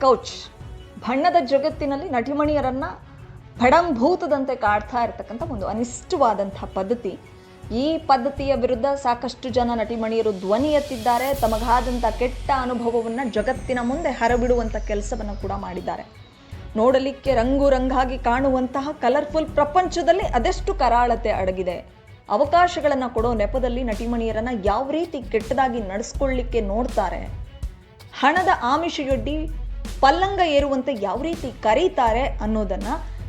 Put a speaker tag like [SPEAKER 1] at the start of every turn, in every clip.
[SPEAKER 1] Couch ಬಣ್ಣದ ಜಗತ್ತಿನಲ್ಲಿ ನಟಿಮಣಿಯರನ್ನು ಭಡಂಭೂತದಂತೆ ಕಾಡ್ತಾ ಇರತಕ್ಕಂಥ ಒಂದು ಅನಿಷ್ಟವಾದಂಥ ಪದ್ಧತಿ. ಈ ಪದ್ಧತಿಯ ವಿರುದ್ಧ ಸಾಕಷ್ಟು ಜನ ನಟಿಮಣಿಯರು ಧ್ವನಿ ಎತ್ತಿದ್ದಾರೆ. ತಮಗಾದಂಥ ಕೆಟ್ಟ ಅನುಭವವನ್ನು ಜಗತ್ತಿನ ಮುಂದೆ ಹರಬಿಡುವಂಥ ಕೆಲಸವನ್ನು ಕೂಡ ಮಾಡಿದ್ದಾರೆ. ನೋಡಲಿಕ್ಕೆ ರಂಗು ರಂಗಾಗಿ ಕಾಣುವಂತಹ ಕಲರ್ಫುಲ್ ಪ್ರಪಂಚದಲ್ಲಿ ಅದೆಷ್ಟು ಕರಾಳತೆ ಅಡಗಿದೆ. ಅವಕಾಶಗಳನ್ನು ಕೊಡೋ ನೆಪದಲ್ಲಿ ನಟಿಮಣಿಯರನ್ನು ಯಾವ ರೀತಿ ಕೆಟ್ಟದಾಗಿ ನಡೆಸ್ಕೊಳ್ಳಿಕ್ಕೆ ನೋಡ್ತಾರೆ. ಹಣದ ಆಮಿಷಯೊಡ್ಡಿ ಪಲ್ಲಂಗ ಏರುವಂತೆ ಯಾವ ರೀತಿ ಕರೀತಾರೆ ಅನ್ನೋದನ್ನ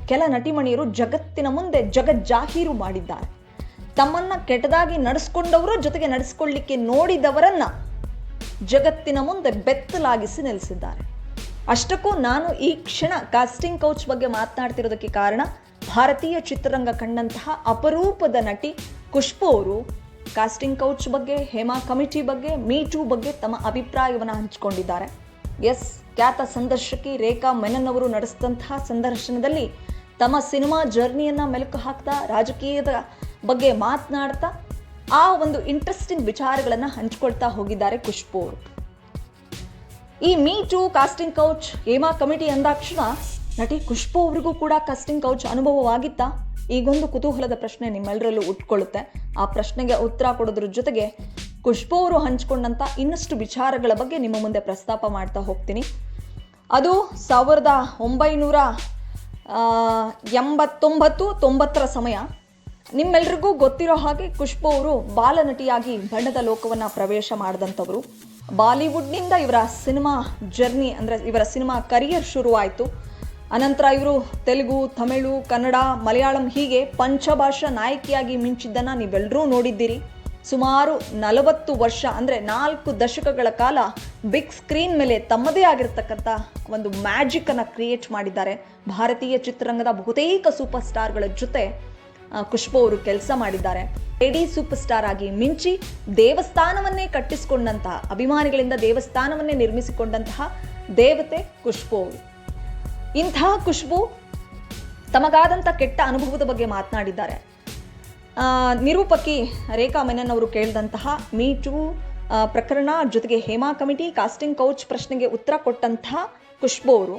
[SPEAKER 1] ಕೆಲ ನಟಿಮಣಿಯರು ಜಗತ್ತಿನ ಮುಂದೆ ಜಗಜ್ಜಾಹೀರು ಮಾಡಿದ್ದಾರೆ. ತಮ್ಮನ್ನ ಕೆಟ್ಟದಾಗಿ ನಡೆಸ್ಕೊಂಡವರು ಜೊತೆಗೆ ನಡೆಸ್ಕೊಳ್ಳಿಕ್ಕೆ ನೋಡಿದವರನ್ನ ಜಗತ್ತಿನ ಮುಂದೆ ಬೆತ್ತಲಾಗಿಸಿ ನಿಲ್ಲಿಸಿದ್ದಾರೆ ಅಷ್ಟಕ್ಕೂ ನಾನು ಈ ಕ್ಷಣ ಕಾಸ್ಟಿಂಗ್ ಕೌಚ್ ಬಗ್ಗೆ ಮಾತನಾಡ್ತಿರೋದಕ್ಕೆ ಕಾರಣ ಭಾರತೀಯ ಚಿತ್ರರಂಗ ಕಂಡಂತಹ ಅಪರೂಪದ ನಟಿ ಖುಷ್ಬು ಅವರು ಕಾಸ್ಟಿಂಗ್ ಕೌಚ್ ಬಗ್ಗೆ, ಹೇಮಾ ಕಮಿಟಿ ಬಗ್ಗೆ ಮೀ ಟೂ ಬಗ್ಗೆ ತಮ್ಮ ಅಭಿಪ್ರಾಯವನ್ನು ಹಂಚಿಕೊಂಡಿದ್ದಾರೆ. ಎಸ್ ಖ್ಯಾತ ಸಂದರ್ಶಕಿ ರೇಖಾ ಮೆನನ್ ಅವರು ನಡೆಸಿದಂತಹ ಸಂದರ್ಶನದಲ್ಲಿ ತಮ್ಮ ಸಿನಿಮಾ ಜರ್ನಿಯನ್ನ ಮೆಲುಕು ಹಾಕ್ತಾ ರಾಜಕೀಯದ ಬಗ್ಗೆ ಮಾತನಾಡ್ತಾ ಆ ಒಂದು ಇಂಟ್ರೆಸ್ಟಿಂಗ್ ವಿಚಾರಗಳನ್ನು ಹಂಚಿಕೊಳ್ತಾ ಹೋಗಿದ್ದಾರೆ ಖುಷ್ಬು ಅವರು. ಈ me too casting couch Hema committee ಅಂದಾಕ್ಷಣ ನಟಿ ಖುಷ್ಬು ಅವರಿಗೂ ಕೂಡ ಕಾಸ್ಟಿಂಗ್ ಕೌಚ್ ಅನುಭವವಾಗಿತ್ತಾ. ಈಗೊಂದು ಕುತೂಹಲದ ಪ್ರಶ್ನೆ ನಿಮ್ಮೆಲ್ಲರಲ್ಲೂ ಉಟ್ಕೊಳ್ಳುತ್ತೆ. ಆ ಪ್ರಶ್ನೆಗೆ ಉತ್ತರ ಕೊಡೋದ್ರ ಜೊತೆಗೆ ಖುಷ್ಬು ಅವರು ಹಂಚ್ಕೊಂಡಂಥ ಇನ್ನಷ್ಟು ವಿಚಾರಗಳ ಬಗ್ಗೆ ನಿಮ್ಮ ಮುಂದೆ ಪ್ರಸ್ತಾಪ ಮಾಡ್ತಾ ಹೋಗ್ತೀನಿ. ಅದು ಸಾವಿರದ ಒಂಬೈನೂರ ಎಂಬತ್ತೊಂಬತ್ತು ತೊಂಬತ್ತರ ಸಮಯ. ನಿಮ್ಮೆಲ್ರಿಗೂ ಗೊತ್ತಿರೋ ಹಾಗೆ ಖುಷ್ಬು ಅವರು ಬಾಲನಟಿಯಾಗಿ ಬಣ್ಣದ ಲೋಕವನ್ನು ಪ್ರವೇಶ ಮಾಡಿದಂಥವರು. ಬಾಲಿವುಡ್ನಿಂದ ಇವರ ಸಿನಿಮಾ ಜರ್ನಿ ಅಂದರೆ ಇವರ ಸಿನಿಮಾ ಕರಿಯರ್ ಶುರುವಾಯಿತು. ಅನಂತರ ಇವರು ತೆಲುಗು, ತಮಿಳು, ಕನ್ನಡ, ಮಲಯಾಳಂ ಹೀಗೆ ಪಂಚಭಾಷಾ ನಾಯಕಿಯಾಗಿ ಮಿಂಚಿದ್ದನ್ನು ನೀವೆಲ್ಲರೂ ನೋಡಿದ್ದೀರಿ. ಸುಮಾರು ನಲವತ್ತು ವರ್ಷ, ಅಂದರೆ ನಾಲ್ಕು ದಶಕಗಳ ಕಾಲ ಬಿಗ್ ಸ್ಕ್ರೀನ್ ಮೇಲೆ ತಮ್ಮದೇ ಆಗಿರ್ತಕ್ಕಂಥ ಒಂದು ಮ್ಯಾಜಿಕನ್ನು ಕ್ರಿಯೇಟ್ ಮಾಡಿದ್ದಾರೆ. ಭಾರತೀಯ ಚಿತ್ರರಂಗದ ಬಹುತೇಕ ಸೂಪರ್ ಸ್ಟಾರ್ಗಳ ಜೊತೆ ಖುಷ್ಬು ಅವರು ಕೆಲಸ ಮಾಡಿದ್ದಾರೆ. ಲೇಡಿ ಸೂಪರ್ ಸ್ಟಾರ್ ಆಗಿ ಮಿಂಚಿ ದೇವಸ್ಥಾನವನ್ನೇ ಕಟ್ಟಿಸಿಕೊಂಡಂತಹ, ಅಭಿಮಾನಿಗಳಿಂದ ದೇವಸ್ಥಾನವನ್ನೇ ನಿರ್ಮಿಸಿಕೊಂಡಂತಹ ದೇವತೆ ಖುಷ್ಬು ಅವರು. ಇಂತಹ ಖುಷ್ಬು ತಮಗಾದಂಥ ಕೆಟ್ಟ ಅನುಭವದ ಬಗ್ಗೆ ಮಾತನಾಡಿದ್ದಾರೆ. ನಿರೂಪಕಿ ರೇಖಾ ಮೆನನ್ ಅವರು ಕೇಳಿದಂತಹ ಮೀ ಟೂ ಪ್ರಕರಣ ಜೊತೆಗೆ ಹೇಮಾ ಕಮಿಟಿ ಕಾಸ್ಟಿಂಗ್ ಕೌಚ್ ಪ್ರಶ್ನೆಗೆ ಉತ್ತರ ಕೊಟ್ಟಂತಹ ಖುಷ್ಬು ಅವರು.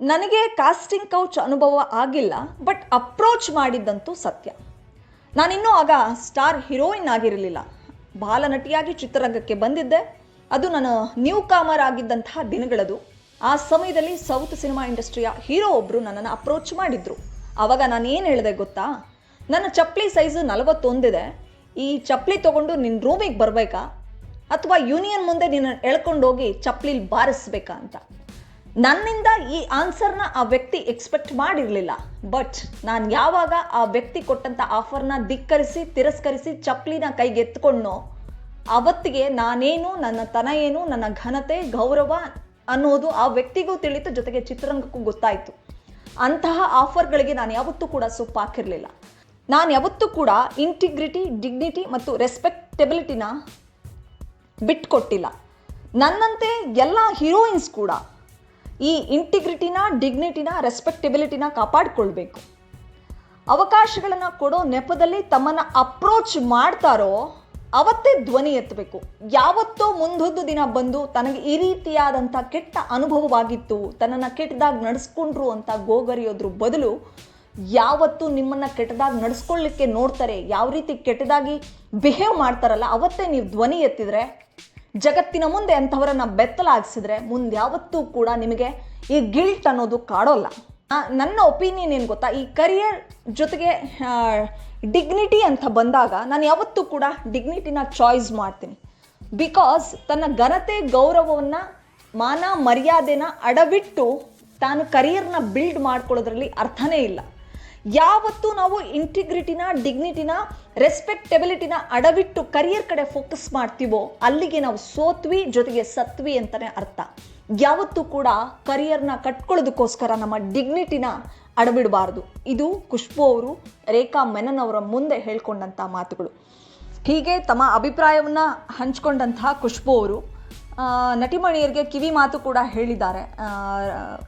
[SPEAKER 1] ನನಗೆ ಕಾಸ್ಟಿಂಗ್ ಕೌಚ್ ಅನುಭವ ಆಗಿಲ್ಲ, ಬಟ್ ಅಪ್ರೋಚ್ ಮಾಡಿದ್ದಂತೂ ಸತ್ಯ. ನಾನಿನ್ನೂ ಆಗ ಸ್ಟಾರ್ ಹೀರೋಯಿನ್ ಆಗಿರಲಿಲ್ಲ. ಬಾಲನಟಿಯಾಗಿ ಚಿತ್ರರಂಗಕ್ಕೆ ಬಂದಿದ್ದೆ. ಅದು ನಾನು ನ್ಯೂ ಕಾಮರ್ ಆಗಿದ್ದಂತಹ ದಿನಗಳದು. ಆ ಸಮಯದಲ್ಲಿ ಸೌತ್ ಸಿನಿಮಾ ಇಂಡಸ್ಟ್ರಿಯ ಹೀರೋ ಒಬ್ಬರು ನನ್ನನ್ನು ಅಪ್ರೋಚ್ ಮಾಡಿದ್ರು. ಆವಾಗ ನಾನು ಏನು ಹೇಳಿದೆ ಗೊತ್ತಾ? ನನ್ನ ಚಪ್ಪಲಿ ಸೈಜು ನಲವತ್ತೊಂದಿದೆ. ಈ ಚಪ್ಪಲಿ ತೊಗೊಂಡು ನಿನ್ನ ರೂಮಿಗೆ ಬರಬೇಕಾ? ಅಥವಾ ಯೂನಿಯನ್ ಮುಂದೆ ನಿನ್ನ ಎಳ್ಕೊಂಡೋಗಿ ಚಪ್ಪಲಿಲಿ ಬಾರಿಸ್ಬೇಕಾ ಅಂತ? ನನ್ನಿಂದ ಈ ಆನ್ಸರ್ನ ಆ ವ್ಯಕ್ತಿ ಎಕ್ಸ್ಪೆಕ್ಟ್ ಮಾಡಿರಲಿಲ್ಲ. ಬಟ್ ನಾನು ಯಾವಾಗ ಆ ವ್ಯಕ್ತಿ ಕೊಟ್ಟಂಥ ಆಫರ್ನ ಧಿಕ್ಕರಿಸಿ, ತಿರಸ್ಕರಿಸಿ ಚಪ್ಪಲಿನ ಕೈಗೆ ಎತ್ಕೊಂಡೋ ಅವತ್ತಿಗೆ ನಾನೇನು, ನನ್ನ ತನ ಏನು, ನನ್ನ ಘನತೆ, ಗೌರವ ಅನ್ನೋದು ಆ ವ್ಯಕ್ತಿಗೂ ತಿಳಿತು, ಜೊತೆಗೆ ಚಿತ್ರರಂಗಕ್ಕೂ ಗೊತ್ತಾಯಿತು. ಅಂತಹ ಆಫರ್ಗಳಿಗೆ ನಾನು ಯಾವತ್ತೂ ಕೂಡ ಸೊಪ್ಪು ಹಾಕಿರಲಿಲ್ಲ ನಾನು ಯಾವತ್ತೂ ಕೂಡ ಇಂಟಿಗ್ರಿಟಿ ಡಿಗ್ನಿಟಿ ಮತ್ತು ರೆಸ್ಪೆಕ್ಟೆಬಿಲಿಟಿನ ಬಿಟ್ಕೊಟ್ಟಿಲ್ಲ. ನನ್ನಂತೆ ಎಲ್ಲ ಹೀರೋಯಿನ್ಸ್ ಕೂಡ ಈ ಇಂಟಿಗ್ರಿಟಿನ ಡಿಗ್ನಿಟಿನ ರೆಸ್ಪೆಕ್ಟೆಬಿಲಿಟಿನ ಕಾಪಾಡಿಕೊಳ್ಬೇಕು. ಅವಕಾಶಗಳನ್ನು ಕೊಡೋ ನೆಪದಲ್ಲಿ ತಮ್ಮನ್ನು ಅಪ್ರೋಚ್ ಮಾಡ್ತಾರೋ ಅವತ್ತೇ ಧ್ವನಿ ಎತ್ತಬೇಕು. ಯಾವತ್ತೋ ಮುಂದೊಂದು ದಿನ ಬಂದು ತನಗೆ ಈ ರೀತಿಯಾದಂಥ ಕೆಟ್ಟ ಅನುಭವವಾಗಿತ್ತು, ತನ್ನನ್ನು ಕೆಟ್ಟದಾಗಿ ನಡೆಸ್ಕೊಂಡ್ರು ಅಂತ ಗೋಗರಿಯೋದ್ರ ಬದಲು ಯಾವತ್ತು ನಿಮ್ಮನ್ನು ಕೆಟ್ಟದಾಗಿ ನಡೆಸ್ಕೊಳ್ಳಿಕ್ಕೆ ನೋಡ್ತಾರೆ, ಯಾವ ರೀತಿ ಕೆಟ್ಟದಾಗಿ ಬಿಹೇವ್ ಮಾಡ್ತಾರಲ್ಲ, ಅವತ್ತೇ ನೀವು ಧ್ವನಿ ಎತ್ತಿದ್ರೆ, ಜಗತ್ತಿನ ಮುಂದೆ ಅಂಥವರನ್ನು ಬೆತ್ತಲಾಗಿಸಿದ್ರೆ, ಮುಂದೆ ಯಾವತ್ತೂ ಕೂಡ ನಿಮಗೆ ಈ ಗಿಲ್ಟ್ ಅನ್ನೋದು ಕಾಡೋಲ್ಲ. ನನ್ನ ಒಪಿನಿಯನ್ ಏನು ಗೊತ್ತಾ? ಈ ಕರಿಯರ್ ಜೊತೆಗೆ ಡಿಗ್ನಿಟಿ ಅಂತ ಬಂದಾಗ ನಾನು ಯಾವತ್ತೂ ಕೂಡ ಡಿಗ್ನಿಟಿನ ಚಾಯ್ಸ್ ಮಾಡ್ತೀನಿ. ಬಿಕಾಸ್ ತನ್ನ ಘನತೆ, ಗೌರವವನ್ನು, ಮಾನ ಮರ್ಯಾದೆನ ಅಡವಿಟ್ಟು ತಾನು ಕರಿಯರ್ನ ಬಿಲ್ಡ್ ಮಾಡ್ಕೊಳ್ಳೋದ್ರಲ್ಲಿ ಅರ್ಥನೇ ಇಲ್ಲ. ಯಾವತ್ತು ನಾವು ಇಂಟಿಗ್ರಿಟಿನ ಡಿಗ್ನಿಟಿನ ರೆಸ್ಪೆಕ್ಟೆಬಿಲಿಟಿನ ಅಡವಿಟ್ಟು ಕರಿಯರ್ ಕಡೆ ಫೋಕಸ್ ಮಾಡ್ತೀವೋ ಅಲ್ಲಿಗೆ ನಾವು ಸೋತ್ವಿ, ಜೊತೆಗೆ ಸತ್ವಿ ಅಂತಲೇ ಅರ್ಥ. ಯಾವತ್ತೂ ಕೂಡ ಕರಿಯರ್ನ ಕಟ್ಕೊಳ್ಳೋದಕ್ಕೋಸ್ಕರ ನಮ್ಮ ಡಿಗ್ನಿಟಿನ ಅಡಬಿಡಬಾರ್ದು ಇದು ಖುಷ್ಬು ಅವರು, ರೇಖಾ ಮೆನನ್ ಅವರ ಮುಂದೆ ಹೇಳ್ಕೊಂಡಂಥ ಮಾತುಗಳು. ಹೀಗೆ ತಮ್ಮ ಅಭಿಪ್ರಾಯವನ್ನು ಹಂಚ್ಕೊಂಡಂತಹ ಖುಷ್ಬು ಅವರು ನಟಿಮಣಿಯರಿಗೆ ಕಿವಿ ಮಾತು ಕೂಡ ಹೇಳಿದ್ದಾರೆ.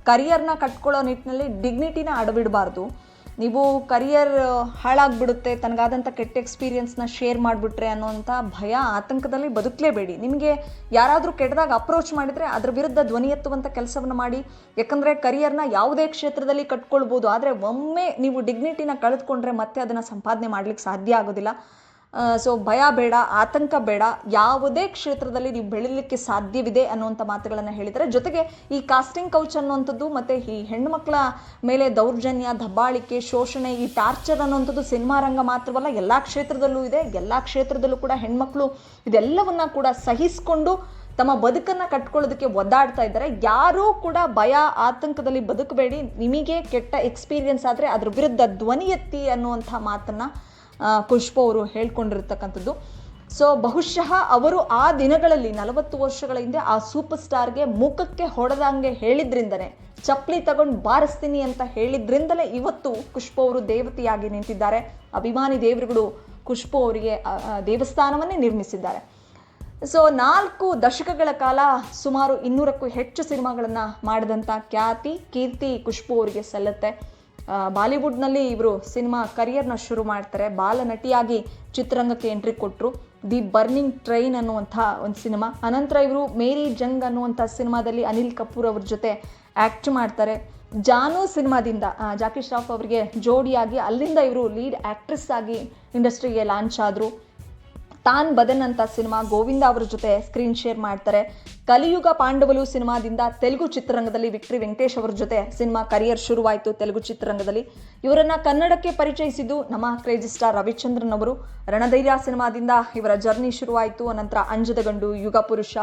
[SPEAKER 1] ಕರಿಯರ್ನ ಕಟ್ಕೊಳ್ಳೋ ನಿಟ್ಟಿನಲ್ಲಿ ಡಿಗ್ನಿಟಿನ ಅಡಬಿಡಬಾರ್ದು ನೀವು ಕರಿಯರ್ ಹಾಳಾಗ್ಬಿಡುತ್ತೆ ತನಗಾದಂಥ ಕೆಟ್ಟ ಎಕ್ಸ್ಪೀರಿಯನ್ಸ್ನ ಶೇರ್ ಮಾಡಿಬಿಟ್ರೆ ಅನ್ನೋಂಥ ಭಯ ಆತಂಕದಲ್ಲಿ ಬದುಕಲೇಬೇಡಿ. ನಿಮಗೆ ಯಾರಾದರೂ ಕೆಟ್ಟದಾಗ ಅಪ್ರೋಚ್ ಮಾಡಿದರೆ ಅದರ ವಿರುದ್ಧ ಧ್ವನಿ ಎತ್ತುವಂಥ ಕೆಲಸವನ್ನು ಮಾಡಿ. ಯಾಕಂದರೆ ಕರಿಯರ್ನ ಯಾವುದೇ ಕ್ಷೇತ್ರದಲ್ಲಿ ಕಟ್ಕೊಳ್ಬೋದು, ಆದರೆ ಒಮ್ಮೆ ನೀವು ಡಿಗ್ನಿಟಿನ ಕಳೆದುಕೊಂಡ್ರೆ ಮತ್ತೆ ಅದನ್ನು ಸಂಪಾದನೆ ಮಾಡಲಿಕ್ಕೆ ಸಾಧ್ಯ ಆಗೋದಿಲ್ಲ. ಸೊ ಭಯ ಬೇಡ, ಆತಂಕ ಬೇಡ, ಯಾವುದೇ ಕ್ಷೇತ್ರದಲ್ಲಿ ನೀವು ಬೆಳೀಲಿಕ್ಕೆ ಸಾಧ್ಯವಿದೆ ಅನ್ನುವಂಥ ಮಾತುಗಳನ್ನು ಹೇಳಿದರೆ ಜೊತೆಗೆ ಈ ಕಾಸ್ಟಿಂಗ್ ಕೌಚ್ ಅನ್ನುವಂಥದ್ದು ಮತ್ತು ಈ ಹೆಣ್ಣುಮಕ್ಕಳ ಮೇಲೆ ದೌರ್ಜನ್ಯ, ದಬ್ಬಾಳಿಕೆ, ಶೋಷಣೆ, ಈ ಟಾರ್ಚರ್ ಅನ್ನುವಂಥದ್ದು ಸಿನಿಮಾ ರಂಗ ಮಾತ್ರವಲ್ಲ, ಎಲ್ಲ ಕ್ಷೇತ್ರದಲ್ಲೂ ಇದೆ. ಎಲ್ಲ ಕ್ಷೇತ್ರದಲ್ಲೂ ಕೂಡ ಹೆಣ್ಮಕ್ಳು ಇದೆಲ್ಲವನ್ನ ಕೂಡ ಸಹಿಸಿಕೊಂಡು ತಮ್ಮ ಬದುಕನ್ನು ಕಟ್ಕೊಳ್ಳೋದಕ್ಕೆ ಒದ್ದಾಡ್ತಾ ಇದ್ದಾರೆ. ಯಾರೂ ಕೂಡ ಭಯ, ಆತಂಕದಲ್ಲಿ ಬದುಕಬೇಡಿ. ನಿಮಗೆ ಕೆಟ್ಟ ಎಕ್ಸ್ಪೀರಿಯನ್ಸ್ ಆದರೆ ಅದ್ರ ವಿರುದ್ಧ ಧ್ವನಿ ಎತ್ತಿ ಅನ್ನುವಂಥ ಮಾತನ್ನು ಖುಷ್ಬು ಅವರು ಹೇಳ್ಕೊಂಡಿರ್ತಕ್ಕಂಥದ್ದು. ಸೊ ಬಹುಶಃ ಅವರು ಆ ದಿನಗಳಲ್ಲಿ ನಲವತ್ತು ವರ್ಷಗಳ ಹಿಂದೆ ಆ ಸೂಪರ್ ಸ್ಟಾರ್ಗೆ ಮುಖಕ್ಕೆ ಹೊಡೆದಂಗೆ ಹೇಳಿದ್ರಿಂದನೇ, ಚಪ್ಪಲಿ ತಗೊಂಡು ಬಾರಿಸ್ತೀನಿ ಅಂತ ಹೇಳಿದ್ರಿಂದಲೇ ಇವತ್ತು ಖುಷ್ಬು ಅವರು ದೇವತೆಯಾಗಿ ನಿಂತಿದ್ದಾರೆ. ಅಭಿಮಾನಿ ದೇವರುಗಳು ಖುಷ್ಬು ಅವರಿಗೆ ದೇವಸ್ಥಾನವನ್ನೇ ನಿರ್ಮಿಸಿದ್ದಾರೆ. ಸೊ ನಾಲ್ಕು ದಶಕಗಳ ಕಾಲ ಸುಮಾರು ಇನ್ನೂರಕ್ಕೂ ಹೆಚ್ಚು ಸಿನಿಮಾಗಳನ್ನು ಮಾಡಿದಂಥ ಖ್ಯಾತಿ, ಕೀರ್ತಿ ಖುಷ್ಬು ಅವರಿಗೆ ಸಲ್ಲುತ್ತೆ. ಬಾಲಿವುಡ್ನಲ್ಲಿ ಇವರು ಸಿನಿಮಾ ಕರಿಯರ್ನ ಶುರು ಮಾಡ್ತಾರೆ. ಬಾಲನಟಿಯಾಗಿ ಚಿತ್ರರಂಗಕ್ಕೆ ಎಂಟ್ರಿ ಕೊಟ್ಟರು ದಿ ಬರ್ನಿಂಗ್ ಟ್ರೈನ್ ಅನ್ನುವಂಥ ಒಂದು ಸಿನಿಮಾ. ಅನಂತರ ಇವರು ಮೇರಿ ಜಂಗ್ ಅನ್ನುವಂಥ ಸಿನಿಮಾದಲ್ಲಿ ಅನಿಲ್ ಕಪೂರ್ ಅವ್ರ ಜೊತೆ ಆ್ಯಕ್ಟ್ ಮಾಡ್ತಾರೆ. ಜಾನು ಸಿನಿಮಾದಿಂದ ಜಾಕಿ ಶ್ರಾಫ್ ಅವರಿಗೆ ಜೋಡಿಯಾಗಿ ಅಲ್ಲಿಂದ ಇವರು ಲೀಡ್ ಆ್ಯಕ್ಟ್ರೆಸ್ ಆಗಿ ಇಂಡಸ್ಟ್ರಿಗೆ ಲಾಂಚ್ ಆದರು. ತಾನ್ ಬದನ್ ಅಂತ ಸಿನಿಮಾ ಗೋವಿಂದ ಅವರ ಜೊತೆ ಸ್ಕ್ರೀನ್ ಶೇರ್ ಮಾಡ್ತಾರೆ. ಕಲಿಯುಗ ಪಾಂಡವಲು ಸಿನಿಮಾದಿಂದ ತೆಲುಗು ಚಿತ್ರರಂಗದಲ್ಲಿ ವಿಕ್ಟ್ರಿ ವೆಂಕಟೇಶ್ ಅವರ ಜೊತೆ ಸಿನಿಮಾ ಕರಿಯರ್ ಶುರುವಾಯಿತು ತೆಲುಗು ಚಿತ್ರರಂಗದಲ್ಲಿ. ಇವರನ್ನ ಕನ್ನಡಕ್ಕೆ ಪರಿಚಯಿಸಿದ್ದು ನಮ್ಮ ಕ್ರೇಜಿ ಸ್ಟಾರ್ ರವಿಚಂದ್ರನ್ ಅವರು. ರಣಧೈರ್ಯ ಸಿನಿಮಾದಿಂದ ಇವರ ಜರ್ನಿ ಶುರುವಾಯಿತು. ಅನಂತರ ಅಂಜದ ಗಂಡು, ಯುಗ ಪುರುಷ,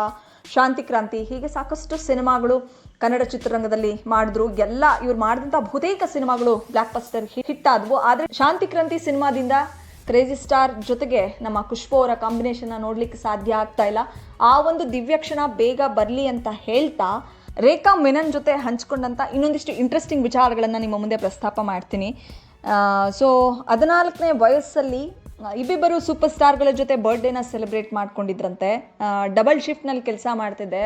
[SPEAKER 1] ಶಾಂತಿ ಕ್ರಾಂತಿ ಹೀಗೆ ಸಾಕಷ್ಟು ಸಿನಿಮಾಗಳು ಕನ್ನಡ ಚಿತ್ರರಂಗದಲ್ಲಿ ಮಾಡಿದ್ರು. ಎಲ್ಲ ಇವ್ರು ಮಾಡಿದಂಥ ಬಹುತೇಕ ಸಿನಿಮಾಗಳು ಬ್ಲಾಕ್ ಪಸ್ಟರ್ ಹಿಟ್ ಆದವು. ಆದರೆ ಶಾಂತಿ ಕ್ರಾಂತಿ ಸಿನಿಮಾದಿಂದ ಕ್ರೇಜಿ ಸ್ಟಾರ್ ಜೊತೆಗೆ ನಮ್ಮ ಖುಷ್ಬು ಅವರ ಕಾಂಬಿನೇಷನ್ನ ನೋಡಲಿಕ್ಕೆ ಸಾಧ್ಯ ಆಗ್ತಾ ಇಲ್ಲ. ಆ ಒಂದು ದಿವ್ಯ ಕ್ಷಣ ಬೇಗ ಬರಲಿ ಅಂತ ಹೇಳ್ತಾ ರೇಖಾ ಮೆನನ್ ಜೊತೆ ಹಂಚ್ಕೊಂಡಂಥ ಇನ್ನೊಂದಿಷ್ಟು ಇಂಟ್ರೆಸ್ಟಿಂಗ್ ವಿಚಾರಗಳನ್ನು ನಿಮ್ಮ ಮುಂದೆ ಪ್ರಸ್ತಾಪ ಮಾಡ್ತೀನಿ. ಸೊ ಹದಿನಾಲ್ಕನೇ ವಯಸ್ಸಲ್ಲಿ ಇಬ್ಬಿಬ್ಬರು ಸೂಪರ್ ಸ್ಟಾರ್ಗಳ ಜೊತೆ ಬರ್ಡೇನ ಸೆಲೆಬ್ರೇಟ್ ಮಾಡ್ಕೊಂಡಿದ್ರಂತೆ. ಡಬಲ್ ಶಿಫ್ಟ್ನಲ್ಲಿ ಕೆಲಸ ಮಾಡ್ತಿದ್ದೆ.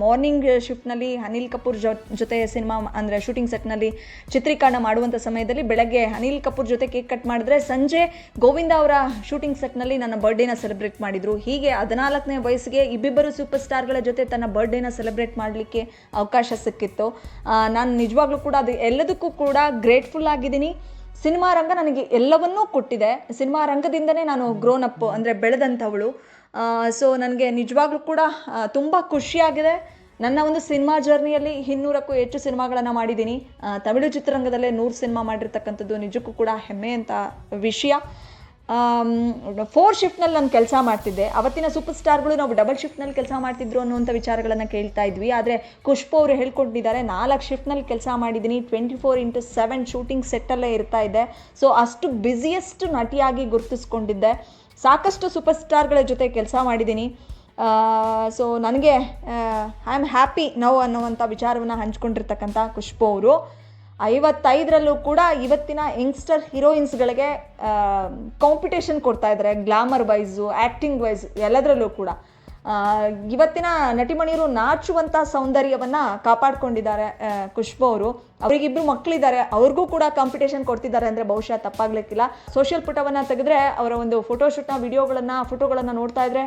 [SPEAKER 1] ಮಾರ್ನಿಂಗ್ ಶಿಫ್ಟ್ನಲ್ಲಿ ಅನಿಲ್ ಕಪೂರ್ ಜೊತೆ ಸಿನಿಮಾ ಅಂದರೆ ಶೂಟಿಂಗ್ ಸೆಟ್ನಲ್ಲಿ ಚಿತ್ರೀಕರಣ ಮಾಡುವಂಥ ಸಮಯದಲ್ಲಿ ಬೆಳಗ್ಗೆ ಅನಿಲ್ ಕಪೂರ್ ಜೊತೆ ಕೇಕ್ ಕಟ್ ಮಾಡಿದ್ರೆ ಸಂಜೆ ಗೋವಿಂದ ಅವರ ಶೂಟಿಂಗ್ ಸೆಟ್ನಲ್ಲಿ ನನ್ನ ಬರ್ಡೇನ ಸೆಲೆಬ್ರೇಟ್ ಮಾಡಿದರು. ಹೀಗೆ ಹದಿನಾಲ್ಕನೇ ವಯಸ್ಸಿಗೆ ಇಬ್ಬಿಬ್ಬರು ಸೂಪರ್ ಸ್ಟಾರ್ಗಳ ಜೊತೆ ತನ್ನ ಬರ್ಡೇನ ಸೆಲೆಬ್ರೇಟ್ ಮಾಡಲಿಕ್ಕೆ ಅವಕಾಶ ಸಿಕ್ಕಿತ್ತು. ನಾನು ನಿಜವಾಗ್ಲೂ ಕೂಡ ಅದು ಎಲ್ಲದಕ್ಕೂ ಕೂಡ ಗ್ರೇಟ್ಫುಲ್ ಆಗಿದ್ದೀನಿ. ಸಿನಿಮಾ ರಂಗ ನನಗೆ ಎಲ್ಲವನ್ನೂ ಕೊಟ್ಟಿದೆ. ಸಿನಿಮಾ ರಂಗದಿಂದನೇ ನಾನು ಗ್ರೋನ್ ಅಪ್ ಅಂದರೆ ಬೆಳೆದಂಥವಳು. ಸೊ ನನಗೆ ನಿಜವಾಗ್ಲೂ ಕೂಡ ತುಂಬ ಖುಷಿಯಾಗಿದೆ. ನನ್ನ ಒಂದು ಸಿನಿಮಾ ಜರ್ನಿಯಲ್ಲಿ ಇನ್ನೂರಕ್ಕೂ ಹೆಚ್ಚು ಸಿನಿಮಾಗಳನ್ನು ಮಾಡಿದ್ದೀನಿ. ತಮಿಳು ಚಿತ್ರರಂಗದಲ್ಲೇ ನೂರು ಸಿನಿಮಾ ಮಾಡಿರ್ತಕ್ಕಂಥದ್ದು ನಿಜಕ್ಕೂ ಕೂಡ ಹೆಮ್ಮೆ ಅಂತ ವಿಷಯ. ಫೋರ್ ಶಿಫ್ಟ್ನಲ್ಲಿ ನಾನು ಕೆಲಸ ಮಾಡ್ತಿದ್ದೆ. ಅವತ್ತಿನ ಸೂಪರ್ ಸ್ಟಾರ್ಗಳು ನಾವು ಡಬಲ್ ಶಿಫ್ಟ್ನಲ್ಲಿ ಕೆಲಸ ಮಾಡ್ತಿದ್ರು ಅನ್ನುವಂಥ ವಿಚಾರಗಳನ್ನು ಕೇಳ್ತಾ ಇದ್ವಿ. ಆದರೆ ಖುಷ್ಬು ಅವರು ಹೇಳ್ಕೊಟ್ಟಿದ್ದಾರೆ, ನಾಲ್ಕು ಶಿಫ್ಟ್ನಲ್ಲಿ ಕೆಲಸ ಮಾಡಿದ್ದೀನಿ twenty four into seven shooting ಸೆಟ್ಟಲ್ಲೇ ಇರ್ತಾ ಇದೆ. ಸೊ ಅಷ್ಟು ಬ್ಯುಸಿಯೆಸ್ಟ್ ನಟಿಯಾಗಿ ಗುರುತಿಸ್ಕೊಂಡಿದ್ದೆ. ಸಾಕಷ್ಟು ಸೂಪರ್ ಸ್ಟಾರ್ಗಳ ಜೊತೆ ಕೆಲಸ ಮಾಡಿದ್ದೀನಿ. ಸೊ ನನಗೆ ಐ ಆಮ್ ಹ್ಯಾಪಿ ನೌ ಅನ್ನುವಂಥ ವಿಚಾರವನ್ನು ಹಂಚ್ಕೊಂಡಿರ್ತಕ್ಕಂಥ ಖುಷ್ಬು ಅವರು. ಐವತ್ತೈದರಲ್ಲೂ ಕೂಡ ಇವತ್ತಿನ ಯಂಗ್ಸ್ಟರ್ ಹೀರೋಯಿನ್ಸ್ಗಳಿಗೆ ಕಾಂಪಿಟೇಷನ್ ಕೊಡ್ತಾ ಇದ್ದಾರೆ ಗ್ಲಾಮರ್ ವೈಸು ಆ್ಯಕ್ಟಿಂಗ್ ವೈಸ್ ಎಲ್ಲದರಲ್ಲೂ ಕೂಡ. ಇವತ್ತಿನ ನಟಿಮಣಿಯರು ನಾಚುವಂಥ ಸೌಂದರ್ಯವನ್ನು ಕಾಪಾಡಿಕೊಂಡಿದ್ದಾರೆ ಖುಷ್ಬು ಅವರು. ಅವರಿಗಿಬ್ರು ಮಕ್ಕಳಿದ್ದಾರೆ ಅವ್ರಿಗೂ ಕೂಡ ಕಾಂಪಿಟೇಷನ್ ಕೊಡ್ತಿದ್ದಾರೆ ಅಂದರೆ ಬಹುಶಃ ತಪ್ಪಾಗ್ಲಿಕ್ಕಿಲ್ಲ. ಸೋಷಿಯಲ್ ಪುಟವನ್ನು ತೆಗೆದ್ರೆ ಅವರ ಒಂದು ಫೋಟೋಶೂಟ್ನ ವಿಡಿಯೋಗಳನ್ನು ಫೋಟೋಗಳನ್ನು ನೋಡ್ತಾ ಇದ್ರೆ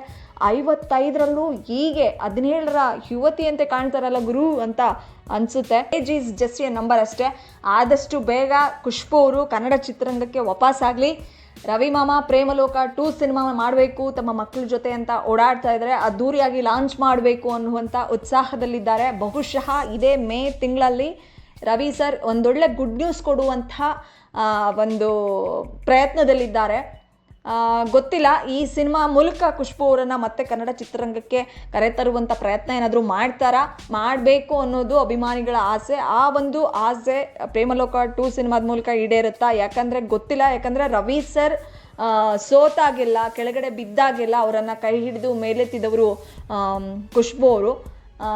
[SPEAKER 1] ಐವತ್ತೈದರಲ್ಲೂ ಹೀಗೆ ಹದಿನೇಳರ ಯುವತಿಯಂತೆ ಕಾಣ್ತಾರಲ್ಲ ಗುರು ಅಂತ ಅನಿಸುತ್ತೆ. Age is just a number ಅಷ್ಟೇ. ಆದಷ್ಟು ಬೇಗ ಖುಷ್ಬು ಅವರು ಕನ್ನಡ ಚಿತ್ರರಂಗಕ್ಕೆ ವಾಪಸ್ಸಾಗಲಿ ರವಿ ಮಾಮ ಪ್ರೇಮಲೋಕ ಟೂ ಸಿನಿಮಾ ಮಾಡಬೇಕು, ತಮ್ಮ ಮಕ್ಕಳ ಜೊತೆ ಅಂತ ಓಡಾಡ್ತಾ ಇದ್ದಾರೆ. ಅದ್ದೂರಿಯಾಗಿ ಲಾಂಚ್ ಮಾಡಬೇಕು ಅನ್ನುವಂಥ ಉತ್ಸಾಹದಲ್ಲಿದ್ದಾರೆ. ಬಹುಶಃ ಇದೇ ಮೇ ತಿಂಗಳಲ್ಲಿ ರವಿ ಸರ್ ಒಂದೊಳ್ಳೆ ಗುಡ್ ನ್ಯೂಸ್ ಕೊಡುವಂಥ ಒಂದು ಪ್ರಯತ್ನದಲ್ಲಿದ್ದಾರೆ. ಗೊತ್ತಿಲ್ಲ. ಈ ಸಿನಿಮಾ ಮೂಲಕ ಖುಷ್ಬು ಅವರನ್ನು ಮತ್ತೆ ಕನ್ನಡ ಚಿತ್ರರಂಗಕ್ಕೆ ಕರೆತರುವಂಥ ಪ್ರಯತ್ನ ಏನಾದರೂ ಮಾಡ್ತಾರಾ? ಮಾಡಬೇಕು ಅನ್ನೋದು ಅಭಿಮಾನಿಗಳ ಆಸೆ. ಆ ಒಂದು ಆಸೆ ಪ್ರೇಮಲೋಕ ಟು ಸಿನಿಮಾದ ಮೂಲಕ ಈಡೇರುತ್ತಾ? ಯಾಕಂದರೆ ಗೊತ್ತಿಲ್ಲ. ಯಾಕಂದರೆ ರವಿ ಸರ್ ಸೋತಾಗಿಲ್ಲ, ಕೆಳಗಡೆ ಬಿದ್ದಾಗಿಲ್ಲ, ಅವರನ್ನು ಕೈ ಹಿಡಿದು ಮೇಲೆತ್ತಿದವರು ಖುಷ್ಬು ಅವರು.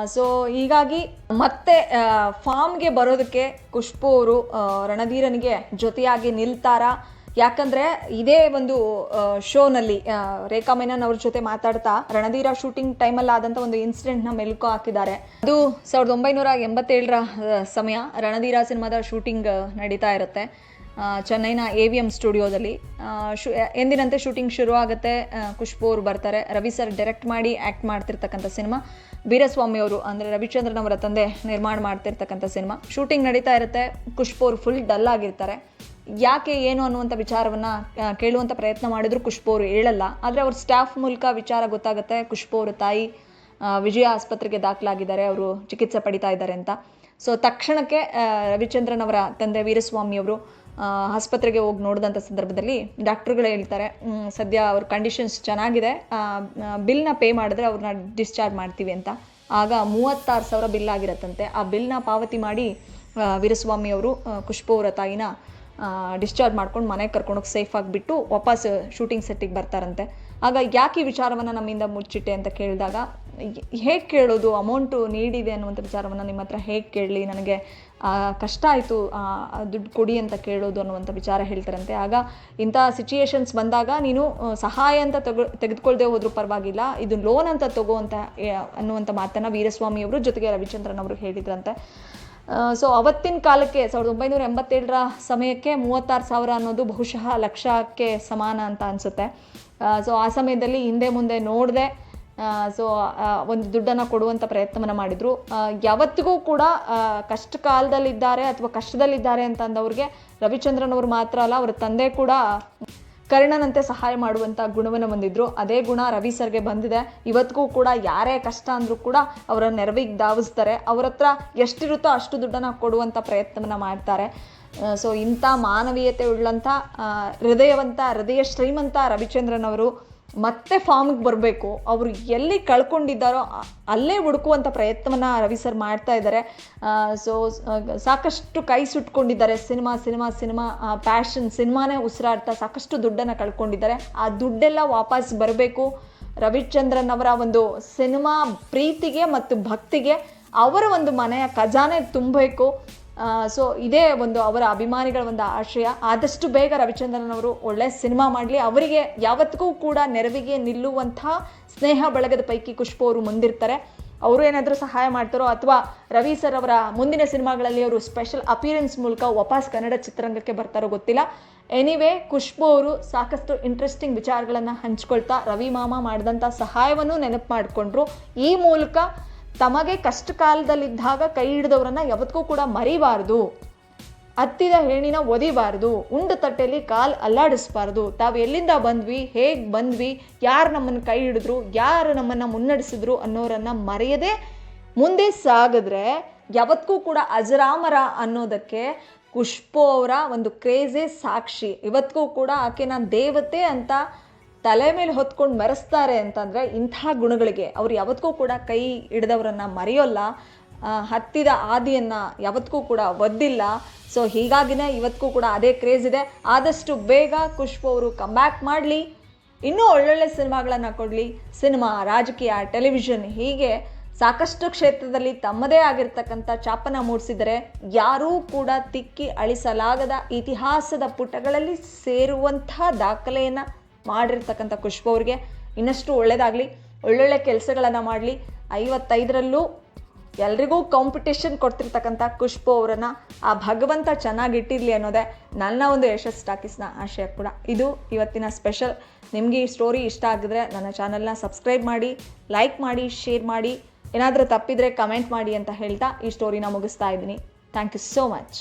[SPEAKER 1] ಸೊ, ಹೀಗಾಗಿ ಮತ್ತೆ ಫಾರ್ಮ್ಗೆ ಬರೋದಕ್ಕೆ ಖುಷ್ಬು ಅವರು ರಣಧೀರನಿಗೆ ಜೊತೆಯಾಗಿ ನಿಲ್ತಾರಾ? ಯಾಕಂದ್ರೆ ಇದೇ ಒಂದು ಶೋನಲ್ಲಿ ರೇಖಾ ಮೆನನ್ ಅವ್ರ ಜೊತೆ ಮಾತಾಡ್ತಾ ರಣಧೀರ ಶೂಟಿಂಗ್ ಟೈಮಲ್ಲಿ ಆದಂಥ ಒಂದು ಇನ್ಸಿಡೆಂಟ್ನ ಮೆಲುಕು ಹಾಕಿದ್ದಾರೆ. ಅದು ಸಾವಿರದ ಒಂಬೈನೂರ ಎಂಬತ್ತೇಳರ ಸಮಯ ರಣಧೀರ ಸಿನಿಮಾದ ಶೂಟಿಂಗ್ ನಡೀತಾ ಇರುತ್ತೆ. ಚೆನ್ನೈನ ಎ ವಿ ಎಂ ಸ್ಟುಡಿಯೋದಲ್ಲಿ ಶು ಎಂದಿನಂತೆ ಶೂಟಿಂಗ್ ಶುರು ಆಗುತ್ತೆ ಖುಷ್ಬು ಅವರು ಬರ್ತಾರೆ. ರವಿ ಸರ್ ಡೈರೆಕ್ಟ್ ಮಾಡಿ ಆ್ಯಕ್ಟ್ ಮಾಡ್ತಿರ್ತಕ್ಕಂಥ ಸಿನಿಮಾ. ವೀರಸ್ವಾಮಿ ಅವರು, ಅಂದರೆ ರವಿಚಂದ್ರನ್ ಅವರ ತಂದೆ ನಿರ್ಮಾಣ ಮಾಡ್ತಿರ್ತಕ್ಕಂಥ ಸಿನಿಮಾ. ಶೂಟಿಂಗ್ ನಡೀತಾ ಇರುತ್ತೆ. ಖುಷ್ಬು ಅವರು ಫುಲ್ ಡಲ್ ಆಗಿರ್ತಾರೆ. ಯಾಕೆ ಏನು ಅನ್ನುವಂಥ ವಿಚಾರವನ್ನು ಕೇಳುವಂಥ ಪ್ರಯತ್ನ ಮಾಡಿದ್ರು ಖುಷ್ಬು ಅವರು ಹೇಳಲ್ಲ. ಆದರೆ ಅವ್ರ ಸ್ಟಾಫ್ ಮೂಲಕ ವಿಚಾರ ಗೊತ್ತಾಗುತ್ತೆ ಖುಷ್ಬು ಅವರ ತಾಯಿ ವಿಜಯ ಆಸ್ಪತ್ರೆಗೆ ದಾಖಲಾಗಿದ್ದಾರೆ, ಅವರು ಚಿಕಿತ್ಸೆ ಪಡಿತಾ ಇದ್ದಾರೆ ಅಂತ. ಸೊ ತಕ್ಷಣಕ್ಕೆ ರವಿಚಂದ್ರನ್ ಅವರ ತಂದೆ ವೀರಸ್ವಾಮಿ ಅವರು ಆಸ್ಪತ್ರೆಗೆ ಹೋಗಿ ನೋಡಿದಂಥ ಸಂದರ್ಭದಲ್ಲಿ ಡಾಕ್ಟ್ರುಗಳು ಹೇಳ್ತಾರೆ ಸದ್ಯ ಅವ್ರ ಕಂಡೀಷನ್ಸ್ ಚೆನ್ನಾಗಿದೆ ಬಿಲ್ನ ಪೇ ಮಾಡಿದ್ರೆ ಅವ್ರನ್ನ ಡಿಸ್ಚಾರ್ಜ್ ಮಾಡ್ತೀವಿ ಅಂತ. ಆಗ ಮೂವತ್ತಾರು ಸಾವಿರ ಬಿಲ್ ಆಗಿರತ್ತಂತೆ. ಆ ಬಿಲ್ನ ಪಾವತಿ ಮಾಡಿ ವೀರಸ್ವಾಮಿ ಅವರು ಖುಷ್ಬು ಅವರ ತಾಯಿನ ಡಿಸ್ಚಾರ್ಜ್ ಮಾಡ್ಕೊಂಡು ಮನೆಗೆ ಕರ್ಕೊಂಡೋಗಿ ಸೇಫ್ ಆಗಿಬಿಟ್ಟು ವಾಪಸ್ ಶೂಟಿಂಗ್ ಸೆಟ್ಟಿಗೆ ಬರ್ತಾರಂತೆ. ಆಗ ಯಾಕೆ ಈ ವಿಚಾರವನ್ನು ನಮ್ಮಿಂದ ಮುಚ್ಚಿಟ್ಟೆ ಅಂತ ಕೇಳಿದಾಗ, ಹೇಗೆ ಕೇಳೋದು ಅಮೌಂಟು ನೀಡಿದೆ ಅನ್ನುವಂಥ ವಿಚಾರವನ್ನು ನಿಮ್ಮ ಹತ್ರ ಹೇಗೆ ಕೇಳಲಿ ನನಗೆ ಕಷ್ಟ ಆಯಿತು ದುಡ್ಡು ಕೊಡಿ ಅಂತ ಕೇಳೋದು ಅನ್ನುವಂಥ ವಿಚಾರ ಹೇಳ್ತಾರಂತೆ. ಆಗ ಇಂಥ ಸಿಚುಯೇಷನ್ಸ್ ಬಂದಾಗ ನೀನು ಸಹಾಯ ಅಂತ ತಗೋ ತೆಗೆದುಕೊಳ್ಳದೆ ಹೋದರೂ ಪರವಾಗಿಲ್ಲ, ಇದು ಲೋನ್ ಅಂತ ತಗೋ ಅಂತ ಅನ್ನುವಂಥ ಮಾತನ್ನು ವೀರಸ್ವಾಮಿ ಅವರು ಜೊತೆಗೆ ರವಿಚಂದ್ರನ್ ಅವರು ಹೇಳಿದ್ರಂತೆ. ಸೊ ಅವತ್ತಿನ ಕಾಲಕ್ಕೆ ಸಾವಿರದ ಒಂಬೈನೂರ ಎಂಬತ್ತೇಳರ ಸಮಯಕ್ಕೆ ಮೂವತ್ತಾರು ಸಾವಿರ ಅನ್ನೋದು ಬಹುಶಃ ಲಕ್ಷಕ್ಕೆ ಸಮಾನ ಅಂತ ಅನಿಸುತ್ತೆ. ಸೊ ಆ ಸಮಯದಲ್ಲಿ ಹಿಂದೆ ಮುಂದೆ ನೋಡದೆ ಸೊ ಒಂದು ದುಡ್ಡನ್ನು ಕೊಡುವಂಥ ಪ್ರಯತ್ನವನ್ನು ಮಾಡಿದರು. ಯಾವತ್ತಿಗೂ ಕೂಡ ಕಷ್ಟ ಕಾಲದಲ್ಲಿದ್ದಾರೆ ಅಥವಾ ಕಷ್ಟದಲ್ಲಿದ್ದಾರೆ ಅಂತ ಅಂದವ್ರಿಗೆ ರವಿಚಂದ್ರನ್ ಅವರು ಮಾತ್ರ ಅಲ್ಲ, ಅವರ ತಂದೆ ಕೂಡ ಕರ್ಣನಂತೆ ಸಹಾಯ ಮಾಡುವಂಥ ಗುಣವನ್ನು ಹೊಂದಿದ್ರು. ಅದೇ ಗುಣ ರವಿ ಸರ್ಗೆ ಬಂದಿದೆ. ಇವತ್ತಿಗೂ ಕೂಡ ಯಾರೇ ಕಷ್ಟ ಅಂದರೂ ಕೂಡ ಅವರ ನೆರವಿಗೆ ಧಾವಿಸ್ತಾರೆ. ಅವ್ರ ಹತ್ರ ಎಷ್ಟಿರುತ್ತೋ ಅಷ್ಟು ದುಡ್ಡನ್ನು ಕೊಡುವಂಥ ಪ್ರಯತ್ನವನ್ನು ಮಾಡ್ತಾರೆ. ಸೊ ಇಂಥ ಮಾನವೀಯತೆ ಉಳ್ಳಂಥ ಹೃದಯವಂತ, ಹೃದಯ ಶ್ರೀಮಂತ ರವಿಚಂದ್ರನ್ ಅವರು ಮತ್ತೆ ಫಾರ್ಮಿಗೆ ಬರಬೇಕು. ಅವರು ಎಲ್ಲಿ ಕಳ್ಕೊಂಡಿದ್ದಾರೋ ಅಲ್ಲೇ ಹುಡುಕುವಂಥ ಪ್ರಯತ್ನವನ್ನು ರವಿ ಸರ್ ಮಾಡ್ತಾ ಇದ್ದಾರೆ. ಸೊ ಸಾಕಷ್ಟು ಕೈ ಸುಟ್ಕೊಂಡಿದ್ದಾರೆ. ಸಿನಿಮಾ ಸಿನಿಮಾ ಸಿನಿಮಾ ಪ್ಯಾಷನ್ ಸಿನಿಮಾನೇ ಉಸಿರಾಡ್ತಾ ಸಾಕಷ್ಟು ದುಡ್ಡನ್ನು ಕಳ್ಕೊಂಡಿದ್ದಾರೆ. ಆ ದುಡ್ಡೆಲ್ಲ ವಾಪಸ್ ಬರಬೇಕು. ರವಿಚಂದ್ರನ್ ಅವರ ಒಂದು ಸಿನಿಮಾ ಪ್ರೀತಿಗೆ ಮತ್ತು ಭಕ್ತಿಗೆ ಅವರ ಒಂದು ಮನೆಯ ಖಜಾನೆ ತುಂಬಬೇಕು. ಸೊ ಇದೇ ಒಂದು ಅವರ ಅಭಿಮಾನಿಗಳ ಒಂದು ಆಶಯ ಆದಷ್ಟು ಬೇಗ ರವಿಚಂದ್ರನ್ ಅವರು ಒಳ್ಳೆ ಸಿನಿಮಾ ಮಾಡಲಿ. ಅವರಿಗೆ ಯಾವತ್ತಿಗೂ ಕೂಡ ನೆರವಿಗೆ ನಿಲ್ಲುವಂಥ ಸ್ನೇಹ ಬಳಗದ ಪೈಕಿ ಖುಷ್ಬು ಅವರು ಮುಂದಿರ್ತಾರೆ. ಅವರು ಏನಾದರೂ ಸಹಾಯ ಮಾಡ್ತಾರೋ ಅಥವಾ ರವಿ ಸರ್ ಅವರ ಮುಂದಿನ ಸಿನಿಮಾಗಳಲ್ಲಿ ಅವರು ಸ್ಪೆಷಲ್ ಅಪಿಯರೆನ್ಸ್ ಮೂಲಕ ವಾಪಸ್ ಕನ್ನಡ ಚಿತ್ರರಂಗಕ್ಕೆ ಬರ್ತಾರೋ ಗೊತ್ತಿಲ್ಲ. ಎನಿವೇ ಖುಷ್ಬು ಅವರು ಸಾಕಷ್ಟು ಇಂಟ್ರೆಸ್ಟಿಂಗ್ ವಿಚಾರಗಳನ್ನು ಹಂಚ್ಕೊಳ್ತಾ ರವಿ ಮಾಮ ಮಾಡಿದಂಥ ಸಹಾಯವನ್ನು ನೆನಪು ಮಾಡಿಕೊಂಡ್ರು. ಈ ಮೂಲಕ ತಮಗೆ ಕಷ್ಟ ಕಾಲದಲ್ಲಿದ್ದಾಗ ಕೈ ಹಿಡಿದವರನ್ನ ಯಾವತ್ತಿಗೂ ಕೂಡ ಮರಿಬಾರ್ದು. ಹತ್ತಿದ ಹೇಣಿನ ಒದಿಬಾರ್ದು. ಉಂಡ ತಟ್ಟೆಯಲ್ಲಿ ಕಾಲು ಅಲ್ಲಾಡಿಸ್ಬಾರ್ದು. ತಾವು ಎಲ್ಲಿಂದ ಬಂದ್ವಿ? ಹೇಗೆ ಬಂದ್ವಿ? ಯಾರು ನಮ್ಮನ್ನು ಕೈ ಹಿಡಿದ್ರು? ಯಾರು ನಮ್ಮನ್ನು ಮುನ್ನಡೆಸಿದ್ರು ಅನ್ನೋರನ್ನ ಮರೆಯದೆ ಮುಂದೆ ಸಾಗಿದ್ರೆ ಯಾವತ್ತಿಗೂ ಕೂಡ ಅಜರಾಮರ ಅನ್ನೋದಕ್ಕೆ ಖುಷ್ಬು ಅವರ ಒಂದು ಕ್ರೇಜೇ ಸಾಕ್ಷಿ. ಇವತ್ತಿಗೂ ಕೂಡ ಆಕೆ ಆಕೆನ ದೇವತೆ ಅಂತ ತಲೆ ಮೇಲೆ ಹೊತ್ಕೊಂಡು ಮೆರೆಸ್ತಾರೆ ಅಂತಂದರೆ ಇಂಥ ಗುಣಗಳಿಗೆ. ಅವ್ರು ಯಾವತ್ತಿಗೂ ಕೂಡ ಕೈ ಹಿಡಿದವರನ್ನು ಮರೆಯೋಲ್ಲ. ಹತ್ತಿದ ಆದಿಯನ್ನು ಯಾವತ್ತಿಗೂ ಕೂಡ ಒದ್ದಿಲ್ಲ. ಸೊ ಹೀಗಾಗಿನೇ ಇವತ್ತಿಗೂ ಕೂಡ ಅದೇ ಕ್ರೇಜ್ ಇದೆ. ಆದಷ್ಟು ಬೇಗ ಖುಷ್ಬು ಅವರು ಕಮ್ಬ್ಯಾಕ್ ಮಾಡಲಿ. ಇನ್ನೂ ಒಳ್ಳೊಳ್ಳೆ ಸಿನಿಮಾಗಳನ್ನು ಕೊಡಲಿ. ಸಿನಿಮಾ, ರಾಜಕೀಯ ಟೆಲಿವಿಷನ್ ಹೀಗೆ ಸಾಕಷ್ಟು ಕ್ಷೇತ್ರದಲ್ಲಿ ತಮ್ಮದೇ ಆಗಿರ್ತಕ್ಕಂಥ ಚಾಪನ ಮೂಡಿಸಿದರೆ ಯಾರೂ ಕೂಡ ತಿಕ್ಕಿ ಅಳಿಸಲಾಗದ ಇತಿಹಾಸದ ಪುಟಗಳಲ್ಲಿ ಸೇರುವಂಥ ದಾಖಲೆಯನ್ನು ಮಾಡಿರ್ತಕ್ಕಂಥ ಖುಷ್ಬು ಅವ್ರಿಗೆ ಇನ್ನಷ್ಟು ಒಳ್ಳೆಯದಾಗಲಿ ಒಳ್ಳೊಳ್ಳೆ ಕೆಲಸಗಳನ್ನು ಮಾಡಲಿ. ಐವತ್ತೈದರಲ್ಲೂ ಎಲ್ರಿಗೂ ಕಾಂಪಿಟೇಷನ್ ಕೊಡ್ತಿರ್ತಕ್ಕಂಥ ಖುಷ್ಬು ಅವರನ್ನು ಆ ಭಗವಂತ ಚೆನ್ನಾಗಿಟ್ಟಿರಲಿ ಅನ್ನೋದೇ ನನ್ನ ಒಂದು ಯಶಸ್ ಟಾಕೀಸ್ನ ಆಶಯ ಕೂಡ. ಇದು ಇವತ್ತಿನ ಸ್ಪೆಷಲ್. ನಿಮಗೆ ಈ ಸ್ಟೋರಿ ಇಷ್ಟ ಆಗಿದ್ರೆ ನನ್ನ ಚಾನಲ್ನ ಸಬ್ಸ್ಕ್ರೈಬ್ ಮಾಡಿ ಲೈಕ್ ಮಾಡಿ ಶೇರ್ ಮಾಡಿ. ಏನಾದರೂ ತಪ್ಪಿದರೆ ಕಮೆಂಟ್ ಮಾಡಿ ಅಂತ ಹೇಳ್ತಾ ಈ ಸ್ಟೋರಿನ ಮುಗಿಸ್ತಾ ಇದ್ದೀನಿ. Thank you so much